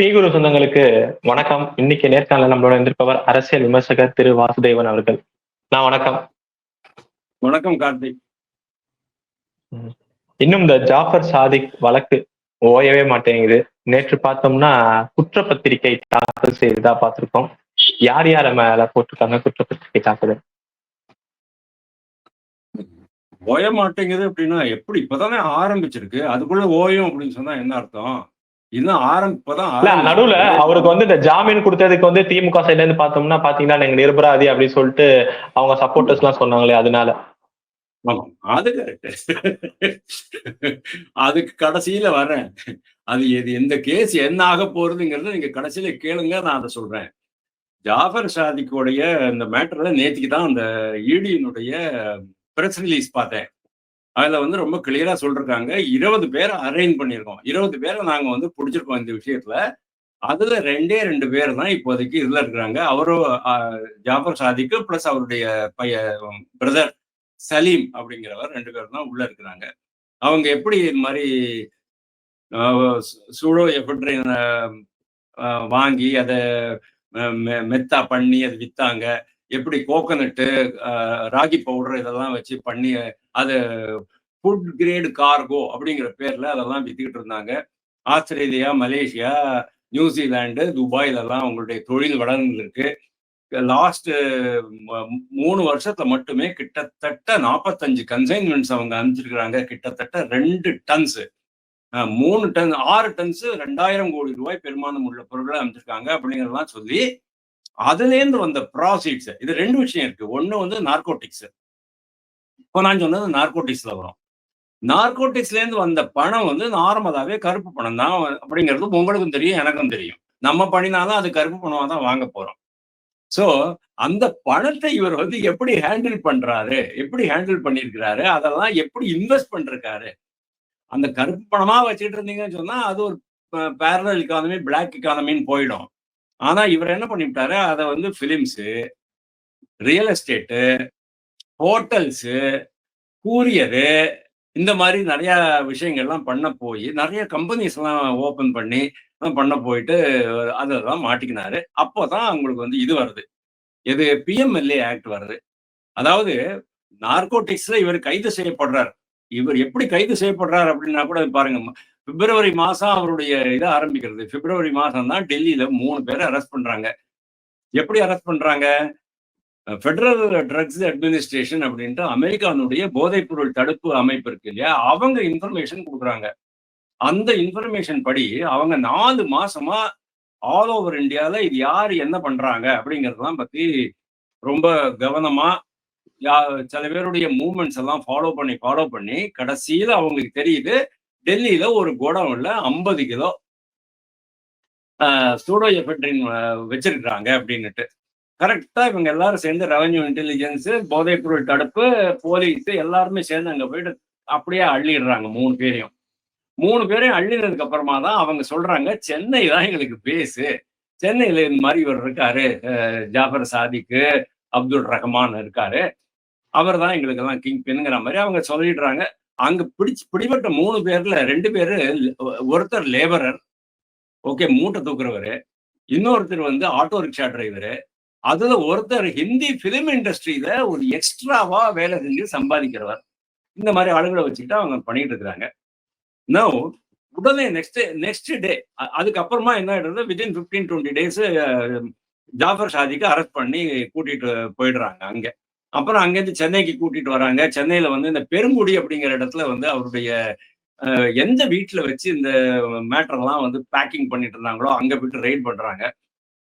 பீகுரு சொந்தங்களுக்கு வணக்கம். இன்னைக்கு நேர்காணல நம்மளோட இருந்திருப்பவர் அரசியல் விமர்சகர் திரு வாசுதேவன் அவர்கள். நான் வணக்கம். வணக்கம் கார்த்திக் இன்னும் இந்த ஜாஃபர் சாதிக் வழக்கு ஓயவே மாட்டேங்குது. நேற்று பார்த்தோம்னா குற்றப்பத்திரிகை தாக்கல் செய்ததா பார்த்திருக்கோம். யார் யார மேல போட்டிருக்காங்க குற்றப்பத்திரிகை தாக்குதல்? ஓய மாட்டேங்குது அப்படின்னா எப்படி? இப்பதானே ஆரம்பிச்சிருக்கு. அதுக்குள்ள ஓயும் அப்படின்னு சொன்னா என்ன அர்த்தம்? இன்னும் ஆரம்பி இப்பதான் இல்ல ஆரம்பிச்சிருக்கு. நடுவுல அவருக்கு வந்து இந்த ஜாமீன் கொடுத்ததுக்கு வந்து திமுக சைட்ல இருந்து பார்த்தோம்னா பாத்தீங்கன்னா நீங்க நிரபராதி அப்படின்னு சொல்லிட்டு அவங்க சப்போர்ட்டர்ஸ் எல்லாம் சொன்னாங்களே அதனால. அது கரெக்ட் அதுக்கு கடைசியில வரேன் அது எது எந்த கேஸ் என்ன ஆக போறதுங்கிறத நீங்க கடைசியில கேளுங்க நான் அதை சொல்றேன். ஜாஃபர் சாதிக்குடைய இந்த மேட்டர்ல நேத்திக்கு தான் அந்த இடியினுடைய பிரஸ் ரிலீஸ் பார்த்தேன். அதில் வந்து ரொம்ப கிளியராக சொல்லிருக்காங்க. இருபது பேரை அரேஞ்ச் பண்ணியிருக்கோம். இருபது பேரை நாங்க வந்து பிடிச்சிருக்கோம் இந்த விஷயத்துல. அதுல ரெண்டே ரெண்டு பேர் தான் இப்போதைக்கு இதுல இருக்கிறாங்க. அவரும் ஜாஃபர் சாதிக்கு ப்ளஸ் அவருடைய பைய பிரதர் சலீம் அப்படிங்கிறவர் ரெண்டு பேர் தான் உள்ள இருக்கிறாங்க. அவங்க எப்படி இந்த மாதிரி சூடோ எப்படி வாங்கி அதை மெத்தா பண்ணி அதை வித்தாங்க. எப்படி கோகனட்டு ராகி பவுடர் இதெல்லாம் வச்சு பண்ணி அது ஃபுட் கிரேடு கார்கோ அப்படிங்கிற பேர்ல அதெல்லாம் வித்துக்கிட்டு இருந்தாங்க. ஆஸ்திரேலியா மலேசியா நியூசிலாண்டு துபாயிலெல்லாம் அவங்களுடைய தொழில் வளர்ந்துருக்கு லாஸ்ட் மூணு வருஷத்துல மட்டுமே கிட்டத்தட்ட நாற்பத்தஞ்சு கன்சைன்மெண்ட்ஸ் அவங்க அனுப்பிச்சிருக்கிறாங்க. கிட்டத்தட்ட ரெண்டு டன்ஸ் மூணு டன் ஆறு டன்ஸ் ரெண்டாயிரம் கோடி ரூபாய் பெருமானம் உள்ள பொருட்களை அமைச்சிருக்காங்க அப்படிங்கிறதெல்லாம் சொல்லி அதுலேருந்து வந்த ப்ராசிட்ஸ் இது ரெண்டு விஷயம் இருக்கு. ஒன்று வந்து நார்கோட்டிக்ஸ் இப்போ நான் சொன்னது நார்கோட்டிக்ஸ்ல வரும். நார்கோட்டிக்ஸ்ல இருந்து வந்த பணம் வந்து நார்மலாவே கருப்பு பணம் தான் அப்படிங்கிறது உங்களுக்கும் தெரியும் எனக்கும் தெரியும். நம்ம பண்ணினாலும் அது கருப்பு பணமாக தான் வாங்க போறோம். சோ அந்த பணத்தை இவர் வந்து எப்படி ஹேண்டில் பண்றாரு எப்படி ஹேண்டில் பண்ணியிருக்கிறாரு அதெல்லாம் எப்படி இன்வெஸ்ட் பண்ணிருக்காரு? அந்த கருப்பு பணமா வச்சுட்டு இருந்தீங்கன்னு சொன்னா அது ஒரு பேரல் இக்கானமி பிளாக் இக்கானமின்னு போயிடும். ஆனா இவர் என்ன பண்ணிவிட்டாரு அதை வந்து films real estate hotels courier இந்த மாதிரி நிறைய விஷயங்கள்லாம் பண்ண போய் நிறைய கம்பெனிஸ் எல்லாம் ஓபன் பண்ணி பண்ண போயிட்டு அதெல்லாம் மாட்டிக்கினாரு. அப்போதான் அவங்களுக்கு வந்து இது வருது. இது பிஎம்எல்ஏ ஆக்ட் வருது. அதாவது நார்கோட்டிக்ஸ்ல இவர் கைது செய்யப்படுறார். இவர் எப்படி கைது செய்யப்படுறார் அப்படின்னா கூட பாருங்க பிப்ரவரி மாசம் அவருடைய இதை ஆரம்பிக்கிறது. பிப்ரவரி மாசம் தான் டெல்லியில மூணு பேரை அரெஸ்ட் பண்றாங்க. எப்படி அரெஸ்ட் பண்றாங்க? ஃபெடரல் ட்ரக்ஸ் அட்மினிஸ்ட்ரேஷன் அப்படின்ட்டு அமெரிக்கானுடைய போதைப்பொருள் தடுப்பு அமைப்பு இருக்கு இல்லையா? அவங்க இன்ஃபர்மேஷன் கொடுக்குறாங்க. அந்த இன்ஃபர்மேஷன் படி அவங்க நாலு மாசமா ஆல் ஓவர் இந்தியாவில் இது யார் என்ன பண்றாங்க அப்படிங்கிறதெல்லாம் பத்தி ரொம்ப கவனமா யா சில பேருடைய மூமெண்ட்ஸ் எல்லாம் ஃபாலோ பண்ணி ஃபாலோ பண்ணி கடைசியில் அவங்களுக்கு தெரியுது டெல்லியில ஒரு கோடவுன்ல ஐம்பது கிலோ சூடோ எஃபெட்ரின் வச்சிருக்கிறாங்க அப்படின்னுட்டு. கரெக்டா இவங்க எல்லாரும் சேர்ந்து ரெவன்யூ இன்டெலிஜென்ஸ் போதைப்பொருள் தடுப்பு போலீஸ் எல்லாருமே சேர்ந்து அங்க போயிட்டு அப்படியே அள்ளிடுறாங்க மூணு பேரையும். மூணு பேரையும் அள்ளினதுக்கு அப்புறமா தான் அவங்க சொல்றாங்க சென்னை தான் எங்களுக்கு பேசு சென்னையில இந்த மாதிரி இவர் இருக்காரு ஜாஃபர் சாதிக்கு அப்துல் ரஹ்மான் இருக்காரு. அவர் தான் எங்களுக்கு எல்லாம் கிங் பின்னுங்கிற மாதிரி அவங்க சொல்லிடுறாங்க. அங்க பிடிச்சு பிடிபட்ட மூணு பேர்ல ரெண்டு பேரு ஒருத்தர் லேபரர் ஓகே மூட்டை தூக்குறவரு. இன்னொருத்தர் வந்து ஆட்டோ ரிக்ஷா டிரைவரு அதுல ஒருத்தர் ஹிந்தி பிலிம் இண்டஸ்ட்ரியில ஒரு எக்ஸ்ட்ராவா வேலை செஞ்சு சம்பாதிக்கிறவர். இந்த மாதிரி ஆளுங்களை வச்சுக்கிட்டு அவங்க பண்ணிட்டு இருக்கிறாங்க. நோ உடனே நெக்ஸ்ட் நெக்ஸ்ட் டே அதுக்கப்புறமா என்ன ஆயிடுறது within fifteen twenty days Jafar ஷாதிக்கு arrest பண்ணி கூட்டிட்டு போயிடுறாங்க அங்க. அப்புறம் அங்கேருந்து சென்னைக்கு கூட்டிட்டு வராங்க. சென்னையில வந்து இந்த பெருங்குடி அப்படிங்கிற இடத்துல வந்து அவருடைய எந்த வீட்டுல வச்சு இந்த மேட்டர்லாம் வந்து பேக்கிங் பண்ணிட்டு இருந்தாங்களோ அங்க போயிட்டு ரெய்ட் பண்றாங்க.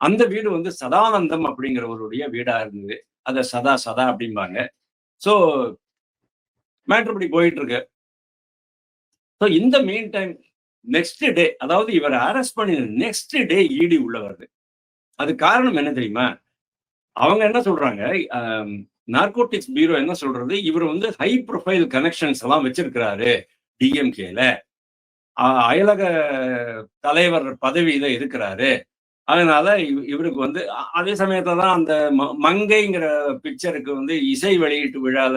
அந்த வீடு வந்து சதானந்தம் அப்படிங்கிறவருடைய வீடா இருந்தது. அதை சதா சதா அப்படிம்பாங்க. ஸோ மேட்ரு இப்படி போயிட்டு இருக்கு ஸோ இந்த மெயின் டைம் நெக்ஸ்ட் டே அதாவது இவரை அரெஸ்ட் பண்ணி நெக்ஸ்ட் டே ஈடி உள்ள வருது. அது காரணம் என்ன தெரியுமா? அவங்க என்ன சொல்றாங்க? நார்கோட்டிக்ஸ் பீரோ என்ன சொல்றது? இவர் வந்து ஹை ப்ரொஃபைல் கனெக்ஷன்ஸ் எல்லாம் வச்சிருக்கிறாரு டிஎம்கேல அயலக தலைவர் பதவியில இருக்கிறாரு அதனால இவருக்கு வந்து அதே சமயத்துல தான் அந்த மங்கைங்கிற பிக்சருக்கு வந்து இசை வெளியீட்டு விழால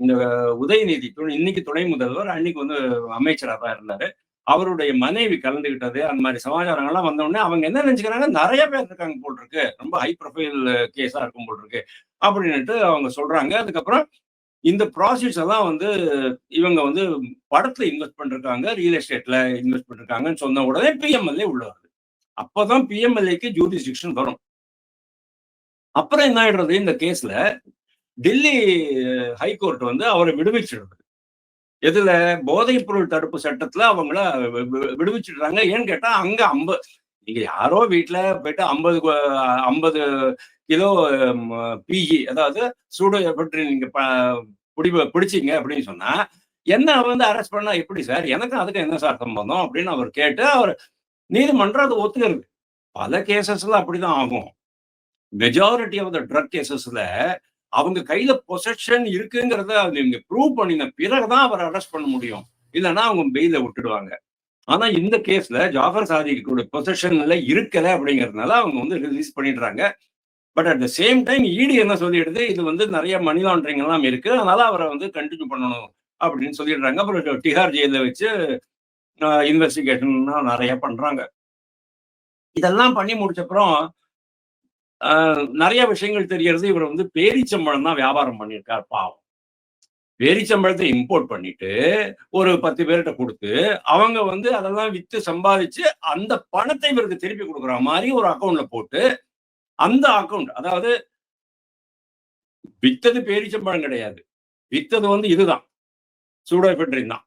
இந்த உதயநிதி துணை இன்னைக்கு துணை முதல்வர் அன்னைக்கு வந்து அமைச்சராக தான் இருந்தாரு. அவருடைய மனைவி கலந்துகிட்டது அந்த மாதிரி சமாச்சாரங்கள்லாம் வந்த உடனே அவங்க என்ன நினைச்சுக்கிறாங்க நிறைய பேர் இருக்காங்க போல் இருக்கு ரொம்ப ஹை ப்ரொஃபைல் கேஸா இருக்கும் போல் இருக்கு அப்படின்னுட்டு அவங்க சொல்றாங்க. அதுக்கப்புறம் இந்த ப்ராசஸ் எல்லாம் வந்து இவங்க வந்து படத்துல இன்வெஸ்ட் பண்ணிருக்காங்க ரியல் எஸ்டேட்ல இன்வெஸ்ட் பண்ணிருக்காங்கன்னு சொன்ன உடனே பிஎம்எல்ஏ உள்ள வருது. அப்பதான் பிஎம்எல்ஏக்கு ஜூரிஸ்டிக்ஷன் வரும். அப்புறம் என்ன ஆயிடுறது? இந்த கேஸ்ல டெல்லி ஹைகோர்ட் வந்து அவரை விடுவிச்சிடுறது எதுல? போதைப் பொருள் தடுப்பு சட்டத்துல அவங்கள வி- விடுவிச்சிடுறாங்க. ஏன்னு கேட்டா அங்க ஐம்பது நீங்க யாரோ வீட்டுல போயிட்டு ஐம்பது ஐம்பது கிலோ பிஇ அதாவது சூடு பற்றி நீங்க பிடி பிடிச்சிங்க அப்படின்னு சொன்னா என்ன வந்து அரெஸ்ட் பண்ணா எப்படி சார்? எனக்கும் அதுக்கு என்ன சார் சம்பந்தம் அப்படின்னு அவர் கேட்டு அவர் நீதிமன்றம் அதை ஒத்துக்கிறது. பல கேசஸ்ல அப்படிதான் ஆகும். மெஜாரிட்டி ஆஃப் த ட்ரக் கேசஸ்ல அவங்க கையில பொசஷன் இருக்குங்கிறத நீங்க ப்ரூவ் பண்ணின பிறகுதான் அவரை அரெஸ்ட் பண்ண முடியும். இல்லைன்னா அவங்க பெயில விட்டுடுவாங்க. ஆனா இந்த கேஸ்ல ஜாஃபர் சாதிக்குடைய பொசஷன்ல இருக்கல அப்படிங்கறதுனால அவங்க வந்து ரிலீஸ் பண்ணிடுறாங்க. But at the same time ED என்ன சொல்லிடுது? இது வந்து நிறைய மணி லாண்டரிங் எல்லாம் இருக்கு. அதனால அவரை வந்து கண்டினியூ பண்ணணும் அப்படின்னு சொல்லிடுறாங்க. அப்புறம் டிஹார் ஜெயில வச்சு இன்வெஸ்டிகேஷன்லாம் நிறைய பண்றாங்க. இதெல்லாம் பண்ணி முடிச்சப்புறம் ஆஹ், நிறைய விஷயங்கள் தெரியறது இவர் வந்து பேரிச்சம்பழம் தான் வியாபாரம் பண்ணியிருக்கார் பாவம். பேரிச்சம்பழத்தை இம்போர்ட் பண்ணிட்டு ஒரு பத்து பேர்கிட்ட கொடுத்து அவங்க வந்து அதெல்லாம் வித்து சம்பாதிச்சு அந்த பணத்தை இவருக்கு திருப்பி கொடுக்குற மாதிரி ஒரு அக்கௌண்ட்ல போட்டு அந்த அக்கௌண்ட் அதாவது வித்தது பேரிச்சம்பழம் கிடையாது. வித்தது வந்து இதுதான். சூடோஃபெட்ரின் தான்.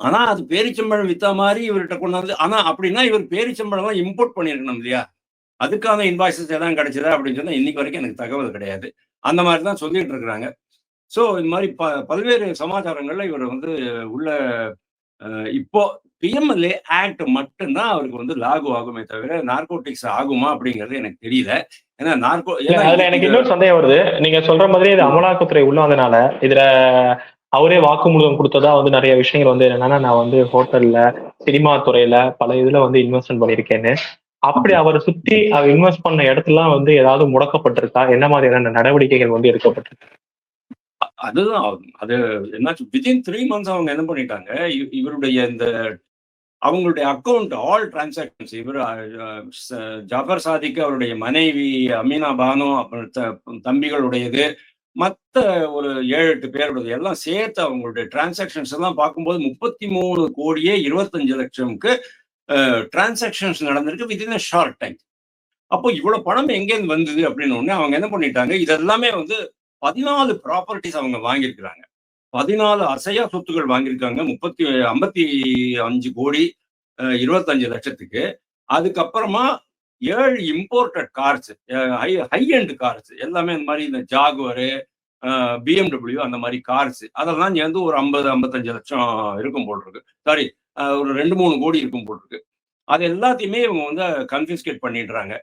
ஆனா அது பேரிச்சம்பழம் வித்த மாதிரி இவர்கிட்ட கொண்டாந்து ஆனா அப்படின்னா இவர் பேரிச்சம்பழம் இம்போர்ட் பண்ணியிருக்கணும் இல்லையா? அதுக்கான இன்வாய்சஸ் எல்லாம் கிடைச்சதா அப்படின்னு சொன்னா இன்னைக்கு வரைக்கும் எனக்கு தகவல் கிடையாது. அந்த மாதிரி தான் சொல்லிட்டு இருக்கிறாங்க. ஸோ இந்த மாதிரி ப பல்வேறு சமாச்சாரங்கள்ல இவர் வந்து உள்ள இப்போ பிஎம்எல்ஏ ஆக்ட் மட்டும்தான் அவருக்கு வந்து லாகு ஆகுமே தவிர நார்கோட்டிக்ஸ் ஆகுமா அப்படிங்கிறது எனக்கு தெரியல. ஏன்னா நார்கோ எனக்கு இன்னொரு சந்தேகம் வருது. நீங்க சொல்ற மாதிரி இது அமலாக்கத்துறை உள்ள வந்தனால இதுல அவரே வாக்குமூலம் கொடுத்ததா வந்து நிறைய விஷயங்கள் வந்து என்னன்னா நான் வந்து ஹோட்டல்ல சினிமா துறையில பல இதுல வந்து இன்வெஸ்ட்மெண்ட் பண்ணியிருக்கேன்னு. அப்படி அவரை சுத்தி அவர் இன்வெஸ்ட் பண்ண இடத்துலாம் வந்து ஏதாவது முடக்கப்பட்டிருக்கா? என்ன மாதிரியான நடவடிக்கைகள் வந்து எடுக்கப்பட்டிருக்கு? அதுதான். அது என்னாச்சு? வித்தின் த்ரீ மந்த்ஸ் அவங்க என்ன பண்ணிட்டாங்க? இவருடைய இந்த அவங்களுடைய அக்கௌண்ட் ஆல் டிரான்சாக்ஷன்ஸ் இவர் ஜபர் ஜாஃபர் சாதிக்கு அவருடைய மனைவி அமீனா பானு அப்புறம் த- தம்பிகளுடையது மற்ற ஒரு ஏழு எட்டு பேருடைய எல்லாம் சேர்த்து அவங்களுடைய டிரான்சாக்ஷன்ஸ் எல்லாம் பார்க்கும்போது முப்பத்தி மூணு கோடியே இருபத்தஞ்சு லட்சம்க்கு டிரான்சாக்ஷன்ஸ் நடந்திருக்கு வித்தின் அ ஷார்ட் டைம் அப்போ இவ்வளவு பணம் எங்கேருந்து வந்தது அப்படின்னு உடனே அவங்க என்ன பண்ணிட்டாங்க? இதெல்லாமே வந்து பதினாலு ப்ராப்பர்ட்டிஸ் அவங்க வாங்கியிருக்கிறாங்க. பதினாலு அசையா சொத்துக்கள் வாங்கியிருக்காங்க. முப்பத்தி ஐம்பத்தி அஞ்சு கோடி இருபத்தஞ்சு லட்சத்துக்கு. அதுக்கப்புறமா ஏழு imported cars high high end cars எல்லாமே இந்த மாதிரி இந்த ஜாகுவரு பிஎம்டபிள்யூ அந்த மாதிரி கார்ஸ் அதெல்லாம் சேர்ந்து ஒரு ஐம்பது ஐம்பத்தஞ்சு லட்சம் இருக்கும் போல் இருக்கு சாரி ஒரு ரெண்டு மூணு கோடி இருக்கும் போல் இருக்கு அது எல்லாத்தையுமே இவங்க வந்து கன்ஃபியூஸ்கேட் பண்ணிடுறாங்க.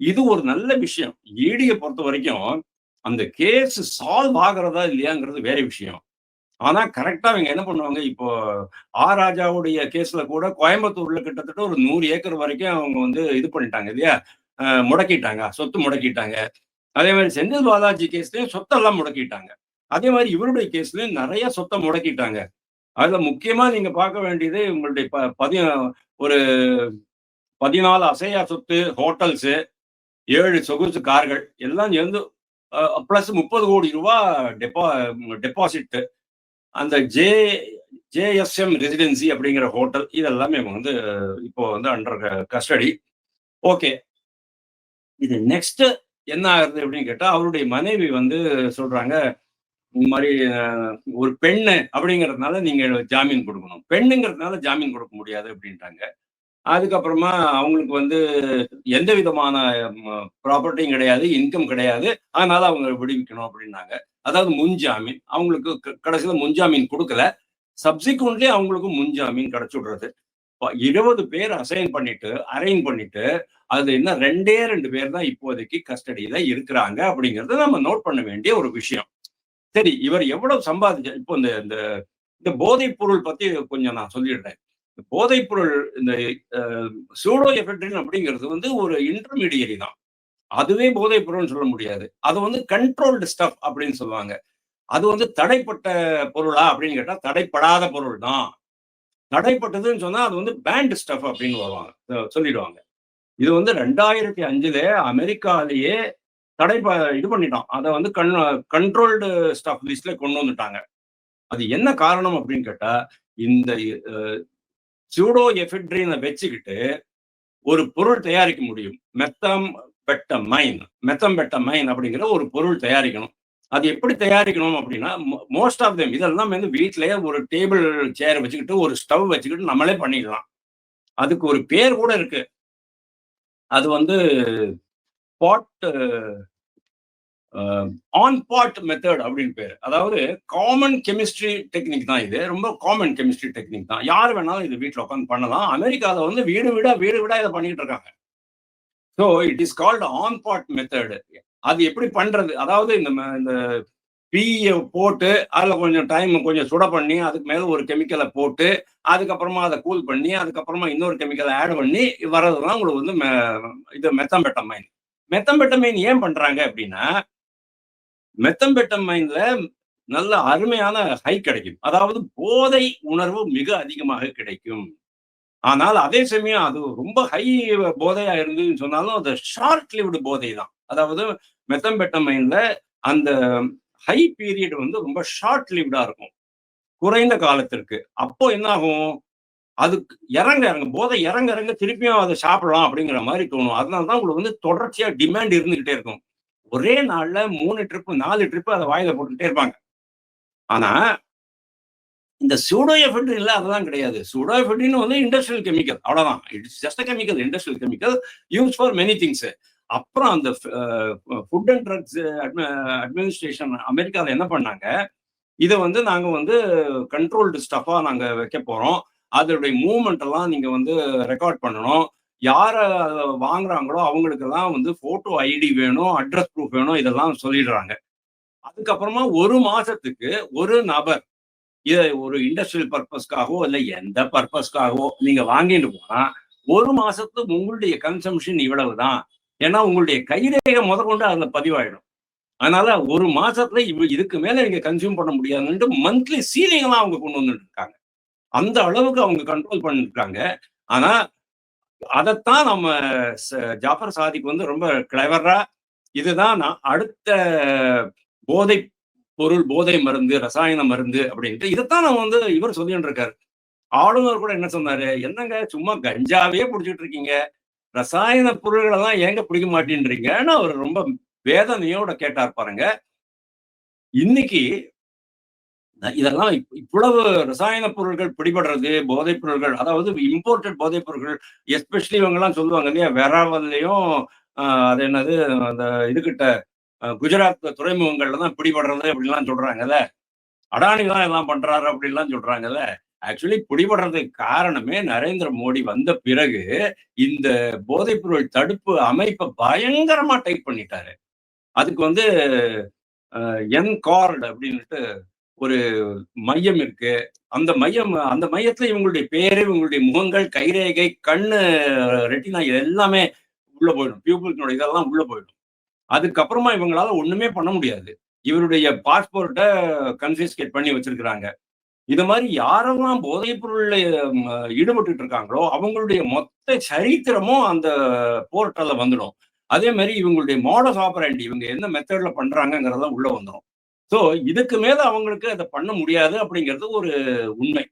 இது ஒரு நல்ல விஷயம். ஈடியை பொறுத்த வரைக்கும் அந்த கேஸ் சால்வ் ஆகிறதா இல்லையாங்கிறது வேற விஷயம். ஆனா கரெக்டா அவங்க என்ன பண்ணுவாங்க? இப்போ ஆ ராஜாவுடைய கேஸ்ல கூட கோயம்புத்தூர்ல கிட்டத்தட்ட ஒரு நூறு ஏக்கர் வரைக்கும் அவங்க வந்து இது பண்ணிட்டாங்க இல்லையா? முடக்கிட்டாங்க. சொத்து முடக்கிட்டாங்க. அதே மாதிரி செந்தில் பாலாஜி கேஸ்லயும் சொத்தெல்லாம் முடக்கிட்டாங்க. அதே மாதிரி இவருடைய கேஸ்லயும் நிறைய சொத்தை முடக்கிட்டாங்க. அதுல முக்கியமா நீங்க பார்க்க வேண்டியது உங்களுடைய ப பதி ஒரு பதினாலு அசையா சொத்து ஹோட்டல்ஸ் ஏழு சொகுசு கார்கள் எல்லாம் சேர்ந்து பிளஸ் முப்பது கோடி ரூபா டெபா டெபாசிட்டு அந்த ஜே ஜேஎஸ்எம் ரெசிடென்சி அப்படிங்கிற ஹோட்டல் இதெல்லாமே இவங்க வந்து இப்போ வந்து அண்டர் கஸ்டடி ஓகே இது நெக்ஸ்ட் என்ன ஆகுது அப்படின்னு கேட்டால் அவருடைய மனைவி வந்து சொல்றாங்க இந்த மாதிரி ஒரு பெண்ணு அப்படிங்கிறதுனால நீங்க ஜாமீன் கொடுக்கணும். பெண்ணுங்கிறதுனால ஜாமீன் கொடுக்க முடியாது அப்படின்ட்டாங்க. அதுக்கப்புறமா அவங்களுக்கு வந்து எந்த விதமான ப்ராப்பர்ட்டியும் கிடையாது இன்கம் கிடையாது. அதனால அவங்க விடுவிக்கணும் அப்படின்னாங்க. அதாவது முன்ஜாமீன். அவங்களுக்கு க- முன்ஜாமீன் கொடுக்கல. சப்சிக்வெண்ட்லி அவங்களுக்கு முன்ஜாமீன் கிடைச்சு விடுறது. இப்ப இருபது பேர் அசைன் பண்ணிட்டு அரைன் பண்ணிட்டு அது என்ன ரெண்டே ரெண்டு பேர் தான் இப்போதைக்கு கஸ்டடியில இருக்கிறாங்க அப்படிங்கறத நம்ம நோட் பண்ண வேண்டிய ஒரு விஷயம். சரி இவர் எவ்வளவு சம்பாதிச்ச இப்போ இந்த இந்த இந்த போதைப் பொருள் பத்தி கொஞ்சம் நான் சொல்லிடுறேன். இந்த போதைப் பொருள் இந்த சூடோ எஃபெக்டின் அப்படிங்கிறது வந்து ஒரு இன்டர்மீடியரி தான். அதுவே போதைப் பொருள்னு சொல்ல முடியாது. அது வந்து கண்ட்ரோல்டு ஸ்டஃப் அப்படின்னு சொல்லுவாங்க. அது வந்து தடைப்பட்ட பொருளா அப்படின்னு கேட்டா தடைப்படாத பொருள் தான் தடைப்பட்டதுன்னு சொன்னா அது வந்து பேண்ட் ஸ்டஃப் அப்படின்னு வருவாங்க. சொல்லிடுவாங்க. இது வந்து ரெண்டாயிரத்தி அஞ்சுல அமெரிக்காலேயே தடை இது பண்ணிட்டான். அதை வந்து கண் கண்ட்ரோல்டு ஸ்டஃப் லிஸ்ட்ல கொண்டு வந்துட்டாங்க. அது என்ன காரணம் அப்படின்னு கேட்டா இந்த சூடோ எஃபிட்ரினை வச்சுக்கிட்டு ஒரு பொருள் தயாரிக்க முடியும். மெத்தம் பெட்ட மைன் மெத்தம் பெட்ட மைன் அப்படிங்கிற ஒரு பொருள் தயாரிக்கணும். அது எப்படி தயாரிக்கணும் அப்படின்னா மோஸ்ட் ஆஃப் them இதெல்லாம் வந்து வீட்டிலேயே ஒரு டேபிள் சேர் வச்சுக்கிட்டு ஒரு ஸ்டவ் வச்சுக்கிட்டு நம்மளே பண்ணிடலாம். அதுக்கு ஒரு பேர் கூட இருக்கு. அது வந்து பாட் ஆன் பாட் மெத்தட் அப்படின்னு பேர். அதாவது காமன் கெமிஸ்ட்ரி டெக்னிக் தான் இது. ரொம்ப காமன் கெமிஸ்ட்ரி டெக்னிக் தான். யார் வேணாலும் இது வீட்டில் உட்காந்து பண்ணலாம். அமெரிக்காவில் வந்து வீடு வீடா வீடு வீடா இதை பண்ணிக்கிட்டு இருக்காங்க. So it is called on pot method அது எப்படி பண்றது? அதாவது இந்த ம- இந்த பீயை போட்டு அதில் கொஞ்சம் டைம் கொஞ்சம் சுட பண்ணி அதுக்கு மேலே ஒரு கெமிக்கலை போட்டு அதுக்கப்புறமா அதை கூல் பண்ணி அதுக்கப்புறமா இன்னொரு கெமிக்கலை ஆட் பண்ணி வர்றது தான் உங்களுக்கு வந்து மெ- இது மெத்தம்பெட்டமைன் மெத்தம்பெட்டமைன் ஏன் பண்றாங்க அப்படின்னா மெத்தம்பெட்டமைன்ல நல்ல அருமையான ஹை கிடைக்கும். அதாவது போதை உணர்வு மிக அதிகமாக கிடைக்கும். ஆனால் அதே சமயம் அது ரொம்ப ஹை போதையா இருந்ததுன்னு சொன்னாலும் அது ஷார்ட் லிவ்டு போதை தான். அதாவது மெத்தம்பெட்டமைன்ல அந்த ஹை பீரியட் வந்து ரொம்ப ஷார்ட் லிவ்டா இருக்கும். குறைந்த காலத்திற்கு. அப்போ என்ன ஆகும் அதுக்கு இறங்க இறங்க போதை இறங்க இறங்க திருப்பியும் அதை சாப்பிடலாம் அப்படிங்கிற மாதிரி தோணும். அதனால தான் உங்களுக்கு வந்து தொடர்ச்சியா டிமாண்ட் இருந்துகிட்டே இருக்கும். ஒரே நாள்ல மூணு ட்ரிப்பு நாலு ட்ரிப்பு அதை வாயில போட்டுக்கிட்டே இருப்பாங்க. ஆனா இந்த சூடோஎஃபெட்ரின் இல்லை அதெல்லாம் கிடையாது. சூடோஎஃபெட்ரின் வந்து இண்டஸ்ட்ரியல் கெமிக்கல் அவ்வளோதான் it's just chemical industrial chemical use for many things அப்புறம் அந்த ஃபுட் அண்ட் ட்ரக்ஸ் அட்மினிஸ்ட்ரேஷன் அமெரிக்காவில் என்ன பண்ணாங்க? இதை வந்து நாங்கள் வந்து கண்ட்ரோல்டு ஸ்டஃபாக நாங்கள் வைக்க போகிறோம் அதனுடைய மூமெண்ட் எல்லாம் நீங்கள் வந்து ரெக்கார்ட் பண்ணணும். யாரை வாங்குறாங்களோ அவங்களுக்கெல்லாம் வந்து ஃபோட்டோ ஐடி வேணும் அட்ரஸ் ப்ரூஃப் வேணும் இதெல்லாம் சொல்லிடுறாங்க. அதுக்கப்புறமா ஒரு மாசத்துக்கு ஒரு நபர் இதை ஒரு இண்டஸ்ட்ரியல் பர்பஸ்க்காகவோ இல்லை எந்த பர்பஸ்க்காகவோ நீங்க வாங்கிட்டு போனா ஒரு மாசத்துக்கு உங்களுடைய கன்சம்ஷன் இவ்வளவுதான். ஏன்னா உங்களுடைய கைரேகை முதற்கொண்டு அதுல பதிவாயிடும். அதனால ஒரு மாசத்துல இவ் இதுக்கு மேல நீங்க கன்சியூம் பண்ண முடியாதுன்ட்டு மந்த்லி சீலிங் எல்லாம் அவங்க கொண்டு வந்துட்டு இருக்காங்க. அந்த அளவுக்கு அவங்க கண்ட்ரோல் பண்ணிருக்காங்க. ஆனா அதைத்தான் நம்ம ச- ஜாஃபர் சாதிக் வந்து ரொம்ப கிளவரா இதுதான் நான் அடுத்த போதை பொருள் போதை மருந்து ரசாயன மருந்து அப்படின்ட்டு இதைத்தான் நம்ம வந்து இவர் சொல்லிட்டு இருக்காரு. ஆளுநர் கூட என்ன சொன்னாரு? என்னங்க சும்மா கஞ்சாவே பிடிச்சிட்டு இருக்கீங்க. ரசாயன பொருள்களை தான் ஏங்க பிடிக்க மாட்டேன்றீங்கன்னு அவர் ரொம்ப வேதனையோட கேட்டார் பாருங்க. இன்னைக்கு இதெல்லாம் இவ்வளவு ரசாயன பொருட்கள் பிடிபடுறது போதைப் பொருட்கள் அதாவது இம்போர்ட்டட் போதைப் பொருட்கள் எஸ்பெஷலி இவங்க எல்லாம் சொல்லுவாங்க இல்லையா? வெராவல்லையும் அது என்னது அந்த இதுகிட்ட குஜராத் துறைமுகங்கள்ல தான் பிடிபடுறது அப்படிலாம் சொல்றாங்கல்ல. அடானி தான் எல்லாம் பண்றாரு அப்படின்லாம் சொல்றாங்கல்ல. ஆக்சுவலி பிடிபடுறதுக்கு காரணமே நரேந்திர மோடி வந்த பிறகு இந்த போதைப்பொருள் தடுப்பு அமைப்பை பயங்கரமா டைப் பண்ணிட்டாரு. அதுக்கு வந்து என் கார்டு அப்படின்ட்டு ஒரு மையம் இருக்கு. அந்த மையம் அந்த மையத்துல இவங்களுடைய பேரு இவங்களுடைய முகங்கள் கைரேகை கண்ணு ரெட்டினா இது எல்லாமே உள்ள போயிடும். பியூபிள்னுடைய இதெல்லாம் உள்ள போயிடும். அதுக்கப்புறமா இவங்களால ஒண்ணுமே பண்ண முடியாது. இவருடைய பாஸ்போர்ட்டை கன்ஃபிஸ்கேட் பண்ணி வச்சிருக்கிறாங்க. இது மாதிரி யாரெல்லாம் போதைப் பொருள்ல ஈடுபட்டு ஈடுபட்டுட்டு இருக்காங்களோ அவங்களுடைய மொத்த சரித்திரமும் அந்த போர்ட்டல்ல வந்துடும். அதே மாதிரி இவங்களுடைய மாடஸ் ஆப்பரண்டி இவங்க என்ன மெத்தட்ல பண்றாங்கிறதெல்லாம் உள்ள வந்துடும் ஸோ இதுக்கு மேல அவங்களுக்கு அதை பண்ண முடியாது அப்படிங்கிறது ஒரு உண்மை.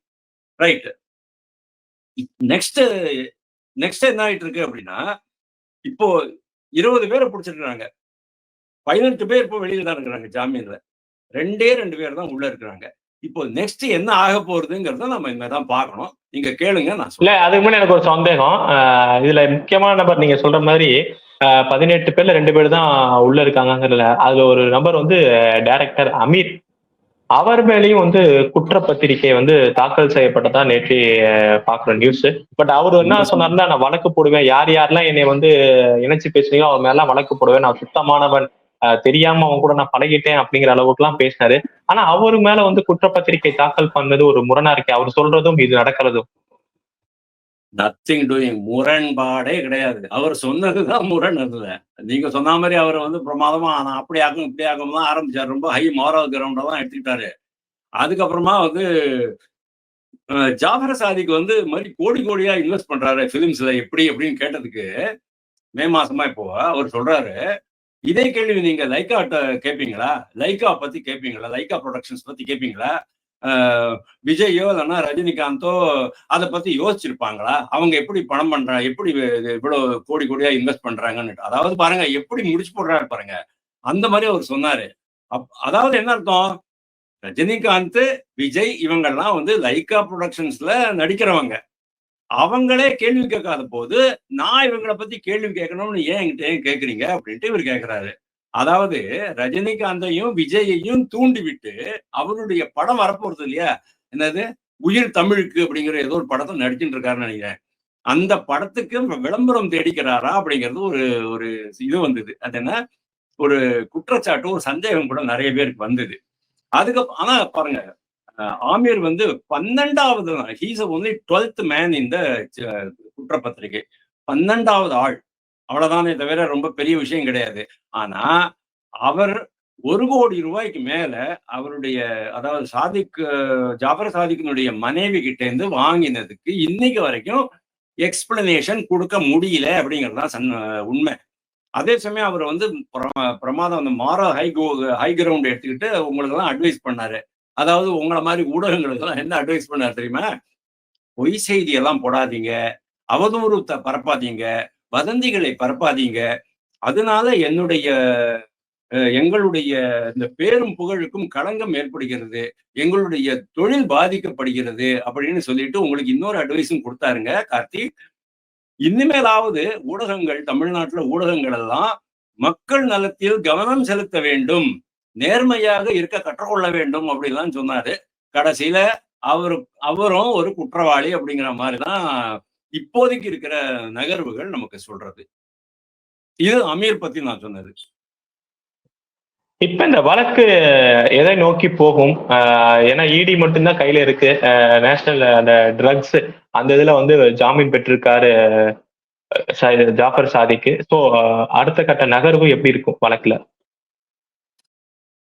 ரைட்டு நெக்ஸ்ட் நெக்ஸ்ட் என்ன ஆயிட்டு இருக்கு அப்படின்னா இப்போ இருபது பேரை பிடிச்சிருக்கிறாங்க. பதினெட்டு பேர் இப்போ வெளியில தான் இருக்கிறாங்க ஜாமீன்ல. ரெண்டே ரெண்டு பேர் தான் உள்ள இருக்கிறாங்க. இப்போ நெக்ஸ்ட் என்ன ஆக போறதுங்கிறத நம்ம இனிமேதான் பார்க்கணும். நீங்க கேளுங்க நான் இல்ல அதுக்கு முன்னாடி எனக்கு ஒரு சந்தேகம். இதுல முக்கியமான நபர் நீங்க சொல்ற மாதிரி பதினெட்டு பேர்ல ரெண்டு பேர் தான் உள்ள இருக்காங்கங்கிறதுல அதுல ஒரு நபர் வந்து டைரக்டர் அமீர். அவர் மேலேயும் வந்து குற்றப்பத்திரிகை வந்து தாக்கல் செய்யப்பட்டதா நேற்று பாக்குற நியூஸ் பட் அவர் என்ன சொன்னாருன்னா நான் வழக்கு போடுவேன். யார் யாரெல்லாம் என்னை வந்து இணைச்சு பேசுறீங்களோ அவர் மேலாம் வழக்கு போடுவேன். நான் சுத்தமானவன். தெரியாம அவன் கூட நான் பழகிட்டேன் அப்படிங்கிற அளவுக்கு எல்லாம் பேசினாரு. ஆனா அவரு மேல வந்து குற்றப்பத்திரிகை தாக்கல் பண்ணது ஒரு முரணா இருக்கு. அவர் சொல்றதும் இது நடக்கிறதும். நத்திங் டூயிங் முரண்பாடே கிடையாது. அவர் சொன்னதுதான் முரண் அதுல. நீங்க சொன்ன மாதிரி அவர் வந்து பிரமாதமா நான் அப்படி ஆகும் இப்படி ஆகும் தான் ஆரம்பிச்சார். ரொம்ப ஹை மாரல் கிரவுண்ட தான் எடுத்துக்கிட்டாரு. அதுக்கப்புறமா வந்து அஹ், ஜாஃபர் சாதிக்கு வந்து மாதிரி கோடி கோடியா இன்வெஸ்ட் பண்றாரு பிலிம்ஸ்ல எப்படி எப்படின்னு கேட்டதுக்கு மே மாசமா இப்போ அவர் சொல்றாரு இதே கேள்வி நீங்க லைக்காட்ட கேட்பீங்களா லைக்கா பத்தி கேட்பீங்களா லைக்கா ப்ரொடக்ஷன்ஸ் பத்தி கேட்பீங்களா விஜயோ இல்லைன்னா ரஜினிகாந்தோ அதை பத்தி யோசிச்சிருப்பாங்களா? அவங்க எப்படி பணம் பண்றாங்க எப்படி இவ்வளவு கோடி கோடியா இன்வெஸ்ட் பண்றாங்கன்னு அதாவது பாருங்க எப்படி முடிச்சு போடுறாரு பாருங்க. அந்த மாதிரி அவர் சொன்னாரு. அப்- அதாவது என்ன அர்த்தம்? ரஜினிகாந்த் விஜய் இவங்கெல்லாம் வந்து லைக்கா ப்ரொடக்ஷன்ஸ்ல நடிக்கிறவங்க. அவங்களே கேள்வி கேட்காத போது நான் இவங்களை பத்தி கேள்வி கேட்கணும்னு ஏன் என்கிட்ட ஏன் கேட்குறீங்க அப்படின்ட்டு இவர் கேட்கிறாரு. அதாவது ரஜினிகாந்தையும் விஜயையும் தூண்டி விட்டு அவருடைய படம் வரப்போறது இல்லையா? என்னது? உயிர் தமிழுக்கு அப்படிங்கிற ஏதோ ஒரு படத்தை நடிச்சுட்டு இருக்காருன்னு நினைக்கிறேன். அந்த படத்துக்கு விளம்பரம் தேடிக்கிறாரா அப்படிங்கிறது ஒரு ஒரு இது வந்தது. அது என்ன? ஒரு குற்றச்சாட்டு ஒரு சந்தேகம் கூட நிறைய பேருக்கு வந்தது. அதுக்கு ஆனா பாருங்க ஆமீர் வந்து பன்னெண்டாவது ஹீஸ் ஒன்லி டுவெல்த் மேன் இந்த குற்றப்பத்திரிகை. பன்னெண்டாவது ஆள். அவ்வளவுதானே தவிர ரொம்ப பெரிய விஷயம் கிடையாது. ஆனா அவர் ஒரு கோடி ரூபாய்க்கு மேல அவருடைய அதாவது சாதிக் ஜாபர் ஜாஃபர் சாதிக்கினுடைய மனைவி கிட்ட இருந்து வாங்கினதுக்கு இன்னைக்கு வரைக்கும் எக்ஸ்பிளனேஷன் கொடுக்க முடியல அப்படிங்கிறது தான் சன் உண்மை. அதே சமயம் அவர் வந்து பிரமாதம் அந்த மாரா ஹை கோ ஹை கிரவுண்ட் எடுத்துக்கிட்டு உங்களுக்கு எல்லாம் அட்வைஸ் பண்ணாரு. அதாவது உங்களை மாதிரி ஊடகங்களுக்கு எல்லாம் என்ன அட்வைஸ் பண்ணார் தெரியுமா? பொய் செய்தி எல்லாம் போடாதீங்க. அவதூறுத்தை பரப்பாதீங்க. வதந்திகளை பரப்பாதீங்க. அதனால என்னுடைய எங்களுடைய இந்த பேரும் புகழுக்கும் களங்கம் ஏற்படுகிறது. எங்களுடைய தொழில் பாதிக்கப்படுகிறது அப்படின்னு சொல்லிட்டு உங்களுக்கு இன்னொரு அட்வைஸும் கொடுத்தாருங்க கார்த்திக். இனிமேலாவது ஊடகங்கள் தமிழ்நாட்டுல ஊடகங்கள் எல்லாம் மக்கள் நலத்தில் கவனம் செலுத்த வேண்டும். நேர்மையாக இருக்க கற்றுக்கொள்ள வேண்டும் அப்படின்லாம் சொன்னாரு. கடைசியில அவரு அவரும் ஒரு குற்றவாளி அப்படிங்கிற மாதிரிதான் இப்போதைக்கு இருக்கிற நகர்வுகள் நமக்கு சொல்றது. இது அமீர் பத்தி நான் சொன்னது. இப்ப இந்த வழக்கு எதை நோக்கி போகும்? ஆஹ் ஏன்னா இடி மட்டும்தான் கையில இருக்கு. நேஷனல் அந்த ட்ரக்ஸ் அந்த இதுல வந்து ஜாமீன் பெற்றிருக்காரு ஜாஃபர் சாதிக்கு. ஸோ அடுத்த கட்ட நகர்வு எப்படி இருக்கும் வழக்குல?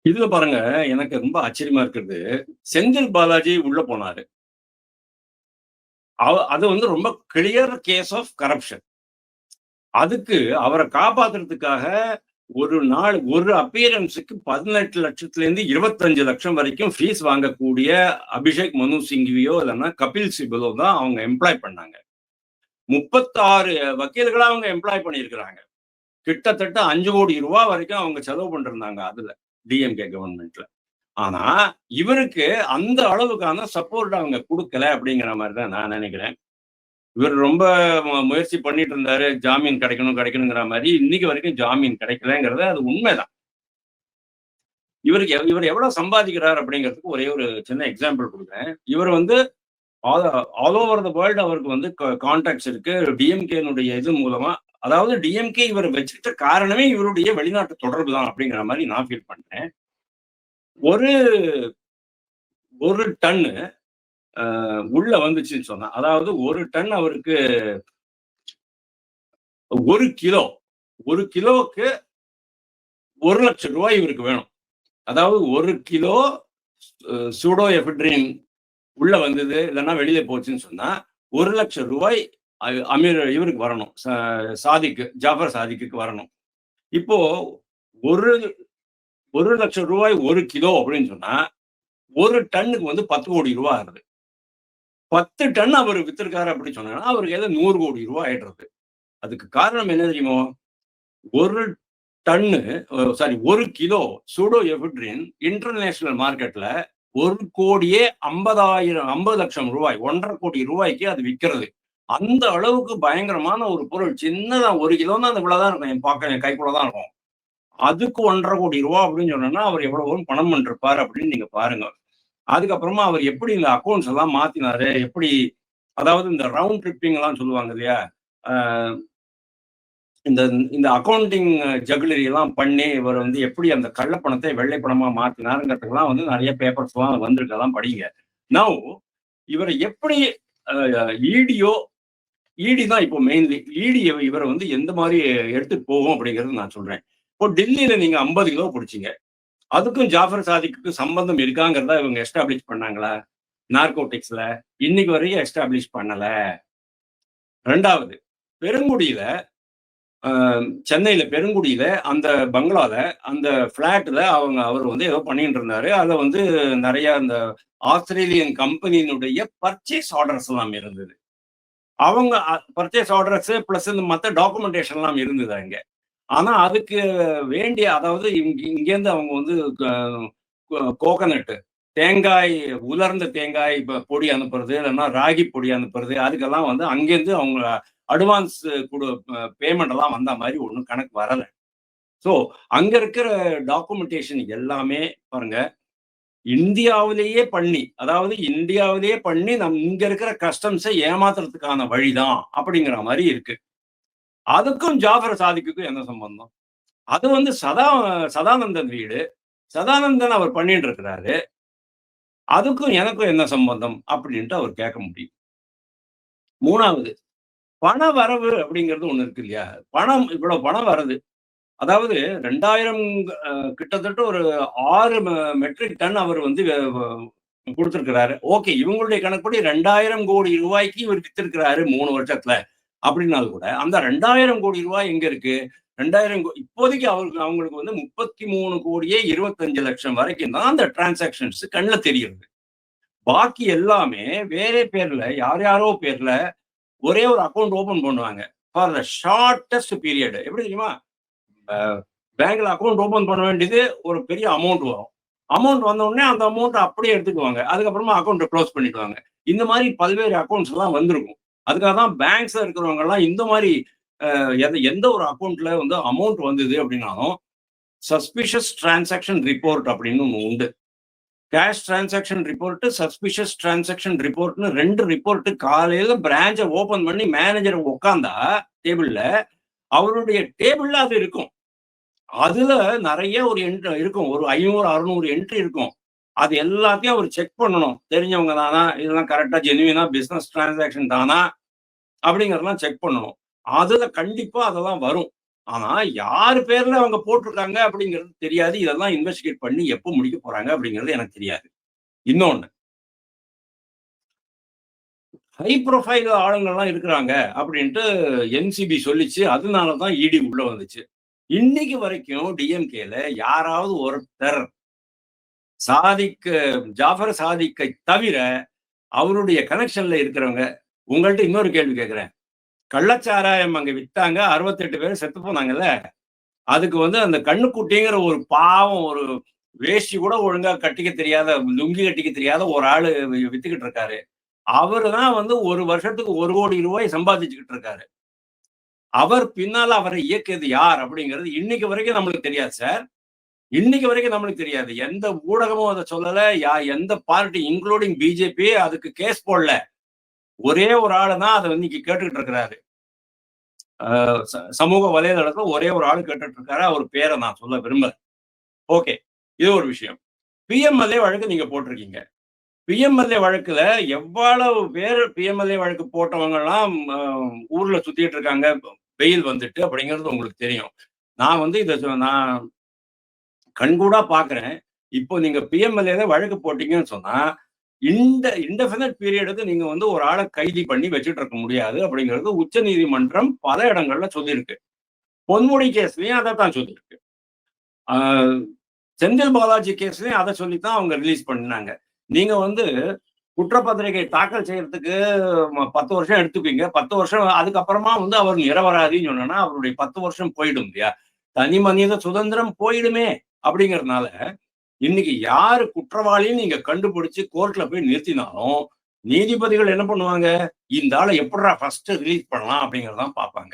இதுல பாருங்க எனக்கு ரொம்ப ஆச்சரியமா இருக்கிறது. செந்தில் பாலாஜி உள்ள போனாரு. அவ- அது வந்து ரொம்ப கிளியர் கேஸ் ஆஃப் கரப்ஷன் அதுக்கு அவரை காப்பாத்துறதுக்காக ஒரு நாள் ஒரு அப்பியரன்ஸுக்கு பதினெட்டு லட்சத்துல இருந்து இருபத்தஞ்சு லட்சம் வரைக்கும் ஃபீஸ் வாங்கக்கூடிய அபிஷேக் மனு சிங்வியோ இல்லைன்னா கபில் சிபலோ தான் அவங்க எம்ப்ளாய் பண்ணாங்க. முப்பத்தாறு வக்கீல்களை அவங்க எம்ப்ளாய் பண்ணியிருக்கிறாங்க. கிட்டத்தட்ட அஞ்சு கோடி ரூபா வரைக்கும் அவங்க செலவு பண்ணிருந்தாங்க அதுல. டிஎம்கே கவர்மெண்ட்ல ஆனா இவருக்கு அந்த அளவுக்கான சப்போர்ட் அவங்க கொடுக்கல அப்படிங்கிற மாதிரி தான் நான் நினைக்கிறேன். இவர் ரொம்ப முயற்சி பண்ணிட்டு இருந்தாரு ஜாமீன் கிடைக்கணும் கிடைக்கணுங்கிற மாதிரி. இன்னைக்கு வரைக்கும் ஜாமீன் கிடைக்கலங்கிறது அது உண்மைதான். இவருக்கு இவர் எவ்வளவு சம்பாதிக்கிறார் அப்படிங்கிறதுக்கு ஒரே ஒரு சின்ன எக்ஸாம்பிள் கொடுக்குறேன். இவர் வந்து ஆல் ஓவர் த வேர்ல்டு அவருக்கு வந்து கான்டாக்ட்ஸ் இருக்கு. டிஎம்கேனுடைய இது மூலமா அதாவது டிஎம்கே இவர் வச்சுக்கிட்ட காரணமே இவருடைய வெளிநாட்டு தொடர்பு தான் அப்படிங்கிற மாதிரி நான் ஃபீல் பண்றேன். ஒரு ஒரு டன்னு உள்ள வந்துச்சுன்னு சொன்னா அதாவது ஒரு டன் அவருக்கு ஒரு கிலோ ஒரு கிலோவுக்கு ஒரு லட்சம் ரூபாய் இவருக்கு வேணும். அதாவது ஒரு கிலோ சூடோ எஃபிட்ரின் உள்ள வந்தது இல்லைன்னா வெளியில போச்சுன்னு சொன்னா ஒரு லட்சம் ரூபாய் அமீர் இவருக்கு வரணும். சாதிக்கு ஜாஃபர் சாதிக்கு வரணும். இப்போ ஒரு ஒரு லட்சம் ரூபாய் ஒரு கிலோ அப்படின்னு சொன்னா ஒரு டன்னுக்கு வந்து பத்து கோடி ரூபாய் ஆகுது. பத்து டன் அவர் வித்திருக்காரு அப்படின்னு சொன்னா அவருக்கு ஏதோ நூறு கோடி ரூபாய் ஆயிடுறது. அதுக்கு காரணம் என்ன தெரியுமோ? ஒரு டன்னு சாரி ஒரு கிலோ சூடோ எஃபிட்ரின் இன்டர்நேஷனல் மார்க்கெட்ல ஒரு கோடியே ஐம்பதாயிரம் ஐம்பது லட்சம் ரூபாய் ஒன்றரை கோடி ரூபாய்க்கு அது விற்கிறது. அந்த அளவுக்கு பயங்கரமான ஒரு பொருள் சின்னதா ஒரு கிலோ தான் அந்த இவ்வளவுதான் இருக்கும் என் பார்க்க என் கைக்குள்ளதான் இருக்கும் அதுக்கு ஒன்றரை கோடி ரூபா அப்படின்னு சொன்னோம்னா அவர் எவ்வளவு பணம் பண்ணிருப்பாரு அப்படின்னு நீங்க பாருங்க அதுக்கப்புறமா அவர் எப்படி இந்த அக்கௌண்ட்ஸ் எல்லாம் மாத்தினாரு எப்படி அதாவது இந்த ரவுண்ட் ட்ரிப்பிங் எல்லாம் சொல்லுவாங்க இல்லையா ஆஹ் இந்த இந்த அக்கௌண்டிங் ஜகுலரி எல்லாம் பண்ணி இவர் வந்து எப்படி அந்த கள்ளப்பணத்தை வெள்ளை பணமா மாத்தினாருங்கிறதுக்கெல்லாம் வந்து நிறைய பேப்பர்ஸ் எல்லாம் வந்திருக்கெல்லாம் படிங்க நவ் இவரை எப்படி ஈடியோ இடி தான் இப்போ மெயின்லி இடி இவரை வந்து எந்த மாதிரி எடுத்துட்டு போகும் அப்படிங்கிறது நான் சொல்றேன். இப்போ டெல்லியில நீங்க ஐம்பது கிலோ பிடிச்சீங்க. அதுக்கும் ஜாஃபர் சாதிக்கு சம்பந்தம் இருக்காங்கிறதா இவங்க எஸ்டாப்ளிஷ் பண்ணாங்களா? நார்கோட்டிக்ஸ்ல இன்னைக்கு வரையும் எஸ்டாப்ளிஷ் பண்ணல. ரெண்டாவது பெருங்குடியில சென்னையில பெருங்குடியில அந்த பங்களால அந்த பிளாட்ல அவங்க அவர் வந்து ஏதோ பண்ணிட்டு இருந்தாரு. அதை வந்து நிறைய அந்த ஆஸ்திரேலியன் கம்பெனியினுடைய பர்ச்சேஸ் ஆர்டர்ஸ் எல்லாம் இருந்தது. அவங்க பர்ச்சேஸ் ஆர்டர்ஸ் பிளஸ் இந்த மற்ற டாக்குமெண்டேஷன்லாம் இருந்தது அங்கே. ஆனால் அதுக்கு வேண்டிய அதாவது இங்க இங்கேருந்து அவங்க வந்து கோகனட்டு தேங்காய் உலர்ந்த தேங்காய் பொடி அனுப்புறது இல்லைன்னா ராகி பொடி அனுப்புறது அதுக்கெல்லாம் வந்து அங்கேருந்து அவங்க அட்வான்ஸ் கொடு பேமெண்ட் எல்லாம் வந்த மாதிரி ஒன்றும் கணக்கு வரலை. ஸோ அங்கே இருக்கிற டாக்குமெண்டேஷன் எல்லாமே பாருங்கள் இந்தியாவிலேயே பண்ணி அதாவது இந்தியாவிலேயே பண்ணி நம் இங்க இருக்கிற கஸ்டம்ஸை ஏமாத்துறதுக்கான வழிதான் அப்படிங்கிற மாதிரி இருக்கு. அதுக்கும் ஜாஃபர் சாதிக்குக்கும் என்ன சம்பந்தம்? அது வந்து சதா சதானந்தன் வீடு. சதானந்தன் அவர் பண்ணிட்டு இருக்கிறாரு. அதுக்கும் எனக்கும் என்ன சம்பந்தம் அப்படின்ட்டு அவர் கேட்க முடியும். மூணாவது பண வரவு அப்படிங்கிறது ஒண்ணு இருக்கு இல்லையா? பணம் இவ்வளவு பணம் வருது. அதாவது ரெண்டாயிரம் கிட்டத்தட்ட ஒரு ஆறு மெட்ரிக் டன் அவர் வந்து அஹ், கொடுத்திருக்கிறாரு. ஓகே இவங்களுடைய கணக்குப்படி ரெண்டாயிரம் கோடி ரூபாய்க்கு இவர் வித்திருக்கிறாரு மூணு வருஷத்துல. அப்படின்னாலும் கூட அந்த ரெண்டாயிரம் கோடி ரூபாய் எங்க இருக்கு? ரெண்டாயிரம் கோ- இப்போதைக்கு அவருக்கு அவங்களுக்கு வந்து முப்பத்தி மூணு கோடியே இருபத்தஞ்சு லட்சம் வரைக்கும் தான் அந்த டிரான்சாக்ஷன்ஸ் கண்ணில் தெரியுது பாக்கி எல்லாமே வேற பேர்ல யார் யாரோ பேர்ல ஒரே ஒரு அக்கௌண்ட் ஓபன் பண்ணுவாங்க. ஃபார் த ஷார்டஸ்ட் பீரியட் எப்படி தெரியுமா? பேங்க்ல அக்கௌண்ட் ஓபன் பண்ண வேண்டியது ஒரு பெரிய அமௌண்ட் வரும். அமௌண்ட் வந்த உடனே அந்த அமௌண்ட் அப்படியே எடுத்துக்குவாங்க. அதுக்கப்புறமா அக்கௌண்ட்டை க்ளோஸ் பண்ணிடுவாங்க. இந்த மாதிரி பல்வேறு அக்கௌண்ட்ஸ் எல்லாம் வந்திருக்கும். அதுக்காக தான் பேங்க்ஸ்ல இருக்கிறவங்க எல்லாம் இந்த மாதிரி எந்த- எந்த ஒரு அக்கௌண்ட்ல வந்து அமௌண்ட் வந்தது அப்படின்னாலும் சஸ்பிஷியஸ் டிரான்சாக்ஷன் ரிப்போர்ட் அப்படின்னு ஒன்று உண்டு. Cash transaction report suspicious transaction ரிப்போர்ட்னு ரெண்டு ரிப்போர்ட் காலையில பிரான்ச்சை ஓபன் பண்ணி மேனேஜர் உட்காந்தா டேபிள்ல அவருடைய டேபிள்ல அது இருக்கும். அதுல நிறைய ஒரு என்ட்ரி இருக்கும். ஒரு ஐநூறு அறுநூறு என்ட்ரி இருக்கும். அது எல்லாத்தையும் அவர் செக் பண்ணணும். தெரிஞ்சவங்க தானா? இதெல்லாம் கரெக்டா ஜெனுவினா பிசினஸ் டிரான்சாக்ஷன் தானா? அப்படிங்கறதெல்லாம் செக் பண்ணணும். அதுல கண்டிப்பா அதெல்லாம் வரும். ஆனா யார் பேர்ல அவங்க போட்டிருக்காங்க அப்படிங்கிறது தெரியாது. இதெல்லாம் இன்வெஸ்டிகேட் பண்ணி எப்போ முடிக்க போறாங்க அப்படிங்கிறது எனக்கு தெரியாது. இன்னொன்னு ஹை ப்ரொஃபைல் ஆளுங்கள்லாம் இருக்கிறாங்க அப்படின்ட்டு என்சிபி சொல்லிச்சு. அதனாலதான் இடி உள்ள வந்துச்சு. இன்னைக்கு வரைக்கும் டிஎம்கேல யாராவது ஒருத்தர் சாதிக்க ஜாஃபர் சாதிக்கை தவிர அவருடைய கனெக்ஷன்ல இருக்கிறவங்க உங்கள்ட்ட இன்னொரு கேள்வி கேட்கிறேன். கள்ளச்சாராயம் அங்க வித்தாங்க அறுபத்தெட்டு பேர் செத்து போனாங்கல்ல? அதுக்கு வந்து அந்த கண்ணுக்குட்டிங்கிற ஒரு பாவம் ஒரு வேஷ்டி கூட ஒழுங்கா கட்டிக்க தெரியாத லுங்கி கட்டிக்க தெரியாத ஒரு ஆளு வித்துக்கிட்டு இருக்காரு. அவரு தான் வந்து ஒரு வருஷத்துக்கு ஒரு கோடி ரூபாய் சம்பாதிச்சுக்கிட்டு இருக்காரு. அவர் பின்னால அவரை இயக்கியது யார் அப்படிங்கிறது இன்னைக்கு வரைக்கும் நம்மளுக்கு தெரியாது சார் இன்னைக்கு வரைக்கும் நம்மளுக்கு தெரியாது. எந்த ஊடகமும் அதை சொல்லல. யா எந்த பார்ட்டி இன்க்ளூடிங் பிஜேபி அதுக்கு கேஸ் போடல. ஒரே ஒரு ஆளு தான் அதை இன்னைக்கு கேட்டுக்கிட்டு இருக்கிறாரு. ஆஹ் ச- சமூக வலைதளத்துல ஒரே ஒரு ஆள் கேட்டுட்டு இருக்காரு. அவர் பேரை நான் சொல்ல விரும்பல. ஓகே இது ஒரு விஷயம். பிஎம்எல்ஏ வழக்கு நீங்க போட்டிருக்கீங்க. பிஎம்எல்ஏ வழக்குல எவ்வளவு பேர் பிஎம்எல்ஏ வழக்கு போட்டவங்க எல்லாம் ஊர்ல சுத்திட்டு இருக்காங்க. வெயில் வந்துட்டு அப்படிங்கிறது உங்களுக்கு தெரியும். நான் வந்து இதை நான் கண்கூடா பாக்குறேன். இப்போ நீங்க பிஎம்எல்ஏ வழக்கு போட்டீங்கன்னு சொன்னா இந்த இன்டெஃபினட் பீரியடுக்கு நீங்க வந்து ஒரு ஆளை கைதி பண்ணி வச்சுட்டு இருக்க முடியாது அப்படிங்கிறது உச்ச நீதிமன்றம் பல இடங்கள்ல சொல்லியிருக்கு. பொன்முடி கேஸ்லயும் அதை தான் சொல்லியிருக்கு. ஆஹ் செந்தில் பாலாஜி கேஸ்லயும் அதை சொல்லித்தான் அவங்க ரிலீஸ் பண்ணாங்க நீங்க வந்து குற்றப்பத்திரிகை தாக்கல் செய்யறதுக்கு பத்து வருஷம் எடுத்துப்பீங்க பத்து வருஷம் அதுக்கப்புறமா வந்து அவர் நிரபராதின்னு சொன்னா அவருடைய பத்து வருஷம் போயிடும் இல்லையா? தனி மனித சுதந்திரம் போயிடுமே அப்படிங்கறதுனால இன்னைக்கு யாரு குற்றவாளின்னு நீங்க கண்டுபிடிச்சு கோர்ட்ல போய் நிறுத்தினாலும் நீதிபதிகள் என்ன பண்ணுவாங்க? இந்த ஆளை எப்படா ஃபர்ஸ்ட் ரிலீஸ் பண்ணலாம் அப்படிங்கறதான் பார்ப்பாங்க.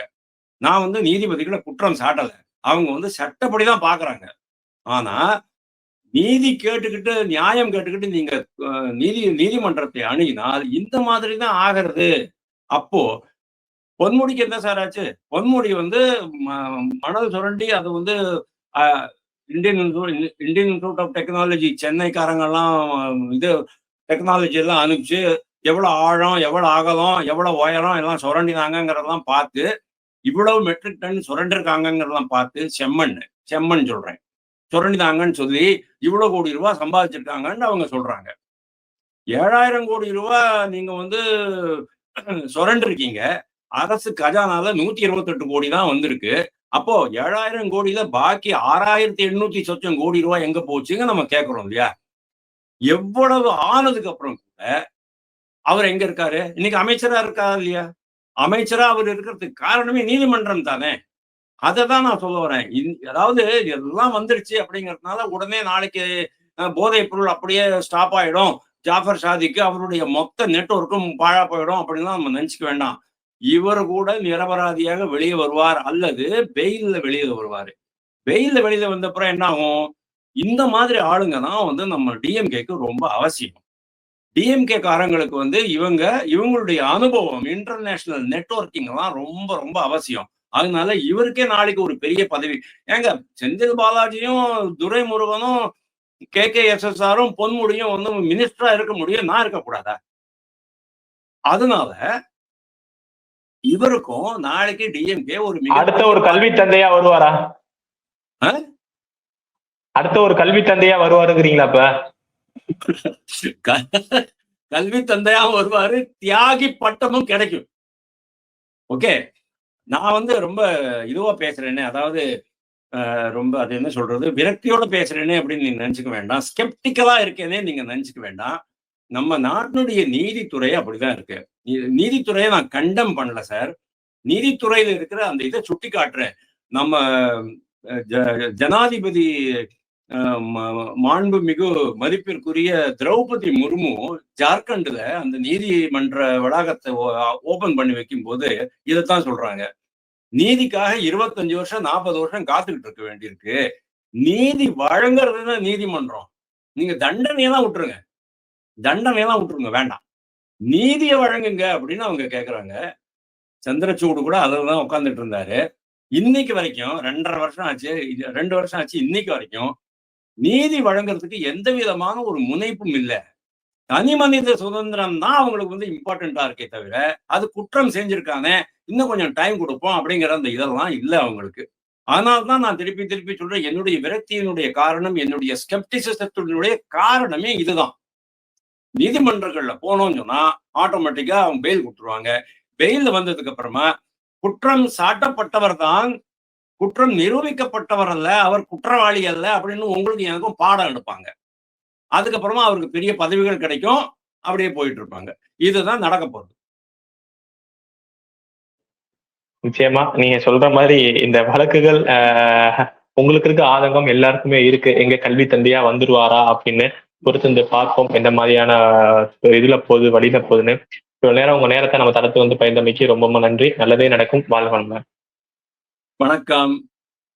நான் வந்து நீதிபதிகளை குற்றம் சாட்டல. அவங்க வந்து சட்டப்படி தான் பாக்குறாங்க ஆனா நீதி கேட்டுக்கிட்டு நியாயம் கேட்டுக்கிட்டு நீங்க நீதி நீதிமன்றத்தை அணுகினால் இந்த மாதிரி தான் ஆகிறது. அப்போ பொன்முடிக்கு என்ன சார் ஆச்சு? பொன்முடி வந்து ம- மணல் சுரண்டி அது வந்து Indian Indian institute of technology சென்னைக்காரங்கெல்லாம் இது டெக்னாலஜி எல்லாம் அனுப்பிச்சு எவ்வளவு ஆழம் எவ்வளவு அகலம் எவ்வளவு உயரம் எல்லாம் சுரண்டினாங்கிறதெல்லாம் பார்த்து இவ்வளவு மெட்ரிக் டன் சுரண்டிருக்காங்கிறதெல்லாம் பார்த்து செம்மண் செம்மண் சொல்றேன். சுரண்டிதாங்கன்னு சொல்லி இவ்வளவு கோடி ரூபாய் சம்பாதிச்சிருக்காங்கன்னு அவங்க சொல்றாங்க. ஏழாயிரம் கோடி ரூபாய் நீங்க வந்து சுரண்டிருக்கீங்க. அரசு கஜானால நூத்தி இருபத்தெட்டு கோடி தான் வந்திருக்கு. அப்போ ஏழாயிரம் கோடியில பாக்கி ஆறாயிரத்தி எண்ணூத்தி சொச்சம் கோடி ரூபாய் எங்க போச்சுங்க நம்ம கேட்கிறோம் இல்லையா? எவ்வளவு ஆனதுக்கு அப்புறம் கூட அவர் எங்க இருக்காரு? இன்னைக்கு அமைச்சரா இருக்காரு இல்லையா? அமைச்சரா அவர் இருக்கிறதுக்கு காரணமே நீதிமன்றம் தானே. அதை தான் நான் சொல்ல வரேன். அதாவது எல்லாம் வந்துருச்சு அப்படிங்கறதுனால உடனே நாளைக்கு போதைப் பொருள் அப்படியே ஸ்டாப் ஆயிடும். ஜாஃபர் ஷாதிக்கு அவருடைய மொத்த நெட்வொர்க்கும் பாழா போயிடும் அப்படின்லாம் நம்ம நினைச்சுக்க வேண்டாம். இவர் கூட நிரபராதியாக வெளியே வருவார் அல்லது வெயில்ல வெளியில வருவார். வெயில்ல வெளியில வந்த அப்புறம் என்ன ஆகும்? இந்த மாதிரி ஆளுங்க தான் வந்து நம்ம டிஎம்கேக்கு ரொம்ப அவசியம். டிஎம்கே காரங்களுக்கு வந்து இவங்க இவங்களுடைய அனுபவம் இன்டர்நேஷனல் நெட்ஒர்க்கிங் எல்லாம் ரொம்ப ரொம்ப அவசியம். அதனால இவருக்கே நாளைக்கு ஒரு பெரிய பதவி. ஏங்க செந்தில் பாலாஜியும் துரைமுருகனும் கே கே எஸ் எஸ் ஆரும் பொன்முடியும் வந்து மினிஸ்டரா இருக்க முடியும் நான் இருக்கக்கூடாதா அதனால இவருக்கும் நாளைக்கு டிஎம்கே ஒரு அடுத்த ஒரு கல்வி தந்தையா வருவாரா? அடுத்த ஒரு கல்வி தந்தையா வருவாருங்கிறீங்களா இப்ப கல்வி தந்தையா வருவாரு தியாகி பட்டமும் கிடைக்கும். ஓகே? நான் வந்து ரொம்ப இதுவா பேசுறேனே அதாவது ரொம்ப அது என்ன சொல்றது? விரக்தியோட பேசுறேனே அப்படின்னு நீங்க நினைச்சுக்க வேண்டாம். ஸ்கெப்டிக்கலா இருக்கேனே நீங்க நினைச்சுக்க வேண்டாம். நம்ம நாட்டினுடைய நீதித்துறை அப்படிதான் இருக்கு. நீ- நீதித்துறையை நான் கண்டம் பண்ணல சார் நீதித்துறையில இருக்கிற அந்த இதை சுட்டி காட்டுறேன் நம்ம ஜனாதிபதி மாண்புமிகு மதிப்பிற்குரிய திரௌபதி முர்மு ஜார்க்கண்ட்ல அந்த நீதிமன்ற வளாகத்தை ஓபன் பண்ணி வைக்கும் போது இதைத்தான் சொல்றாங்க. நீதிக்காக இருபத்தஞ்சு வருஷம் நாற்பது வருஷம் காத்துக்கிட்டு இருக்க வேண்டியிருக்கு. நீதி வழங்குறது தான் நீதிமன்றம். நீங்க தண்டனையெல்லாம் விட்டுருங்க. தண்டனையெல்லாம் விட்டுருங்க வேண்டாம். நீதியை வழங்குங்க அப்படின்னு அவங்க கேட்குறாங்க சந்திரச்சூடு கூட அதில் தான் உட்காந்துட்டு இருந்தாரு. இன்னைக்கு வரைக்கும் ரெண்டரை வருஷம் ஆச்சு ரெண்டு வருஷம் ஆச்சு இன்னைக்கு வரைக்கும் நீதி வழங்குறதுக்கு எந்த விதமான ஒரு முனைப்பும் இல்லை. தனி மனித சுதந்திரம் தான் அவங்களுக்கு வந்து இம்பார்ட்டண்டா இருக்கே தவிர அது குற்றம் செஞ்சிருக்கானே இன்னும் கொஞ்சம் டைம் கொடுப்போம் அப்படிங்கிற அந்த இதெல்லாம் இல்லை அவங்களுக்கு. அதனால தான் நான் திருப்பி திருப்பி சொல்றேன் என்னுடைய விரக்தியினுடைய காரணம் என்னுடைய ஸ்கெப்டிசிசத்தினுடைய காரணமே இதுதான். நீதிமன்றங்கள்ல போனோம்னு சொன்னா ஆட்டோமேட்டிக்கா அவங்க பெயில் கொடுத்துருவாங்க. பெயில் வந்ததுக்கு அப்புறமா குற்றம் சாட்டப்பட்டவர் தான் குற்றம் நிரூபிக்கப்பட்டவர் அல்ல அவர் குற்றவாளி அல்ல அப்படின்னு உங்களுக்கு எனக்கும் பாடம் எடுப்பாங்க. அதுக்கப்புறமா அவருக்கு பெரிய பதவிகள் கிடைக்கும் அப்படியே போயிட்டு இருப்பாங்க. இதுதான் நடக்க போகுது. நிச்சயமா நீங்க சொல்ற மாதிரி இந்த வழக்குகள் ஆஹ், உங்களுக்கு இருக்க ஆதங்கம் எல்லாருக்குமே இருக்கு. எங்க கல்வி தந்தையா வந்துருவாரா அப்படின்னு பொறுத்து இந்த பார்ப்போம் எந்த மாதிரியான இதுல போகுது வழியில போகுதுன்னு. இவ்வளவு நேரம் உங்க நேரத்தை நம்ம தரத்து வந்து பயந்தமைக்கு ரொம்ப நன்றி. நல்லதே நடக்கும். வாழ்க வணக்கம்.